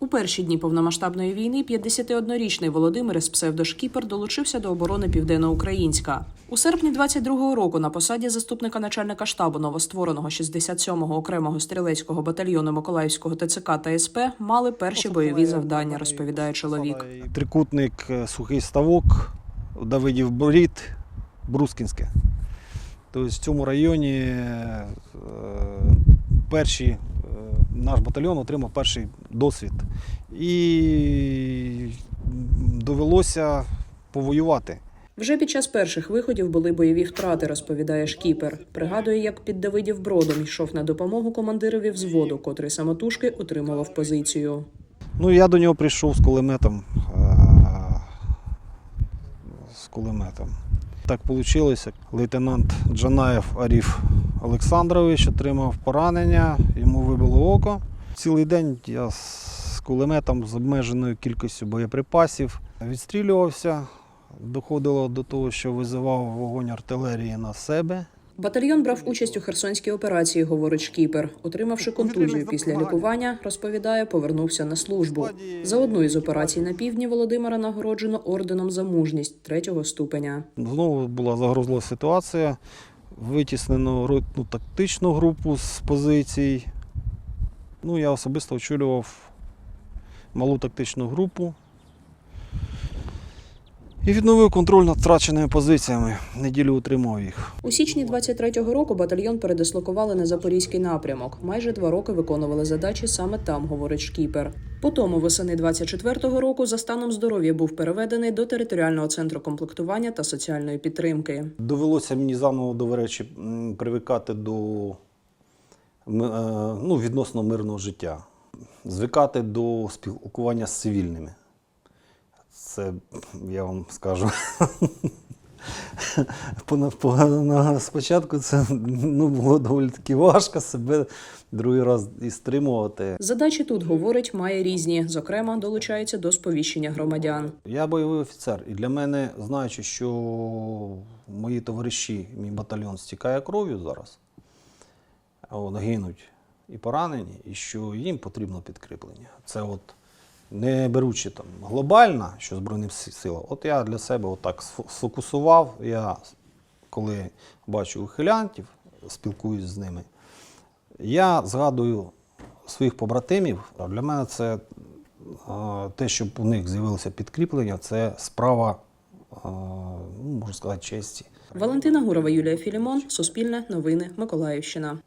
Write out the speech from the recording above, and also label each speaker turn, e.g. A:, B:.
A: У перші дні повномасштабної війни 51-річний Володимир із псевдошкіпер долучився до оборони Південноукраїнська. У серпні 22-го року на посаді заступника начальника штабу новоствореного 67-го окремого стрілецького батальйону Миколаївського ТЦК та СП мали перші бойові завдання, розповідає чоловік.
B: Трикутник е, сухий ставок, Давидів Брід, Брускінське. Тобто в цьому районі е, перші, наш батальйон отримав перший досвід. І довелося повоювати.
A: Вже під час перших виходів були бойові втрати, розповідає шкіпер. Пригадує, як під Давидів бродом йшов на допомогу командирові взводу, котрий самотужки утримував позицію.
B: Ну, я до нього прийшов з кулеметом. е, З кулеметом. Так вийшло. Лейтенант Джанаєв Аріф Олександрович отримав поранення, йому вибило око. Цілий день я з кулеметом з обмеженою кількістю боєприпасів відстрілювався. Доходило до того, що визивав вогонь артилерії на себе.
A: Батальйон брав участь у херсонській операції, говорить шкіпер. Отримавши контузію після лікування, розповідає, повернувся на службу. За одну із операцій на півдні Володимира нагороджено орденом за мужність третього ступеня.
B: Знову була загрозлива ситуація. Витіснено ротну тактичну групу з позицій. Ну, я особисто очолював малу тактичну групу і відновив контроль над втраченими позиціями. Неділю утримав їх.
A: У січні 23-го року батальйон передислокували на запорізький напрямок. Майже два роки виконували задачі саме там, говорить шкіпер. Потім восени 24-го року за станом здоров'я був переведений до територіального центру комплектування та соціальної підтримки.
B: Довелося мені заново, до речі, привикати до е, ну, відносно мирного життя, звикати до спілкування з цивільними. Це, я вам скажу. Спочатку це ну, було доволі таки важко себе другий раз і стримувати.
A: Задачі тут говорить має різні. Зокрема, долучається до сповіщення громадян.
B: Я бойовий офіцер, і для мене, знаючи, що мої товариші, мій батальйон стікає кров'ю зараз, от, гинуть і поранені, і що їм потрібно підкріплення. Це от не беручи там глобально, що Збройним Сил- силам, от я для себе отак сфокусував. Я, коли бачу ухилянтів, спілкуюсь з ними, я згадую своїх побратимів. Для мене це те, щоб у них з'явилося підкріплення, це справа, ну, можна сказати, честі.
A: Валентина Гурова, Юлія Філімон, Суспільне новини, Миколаївщина.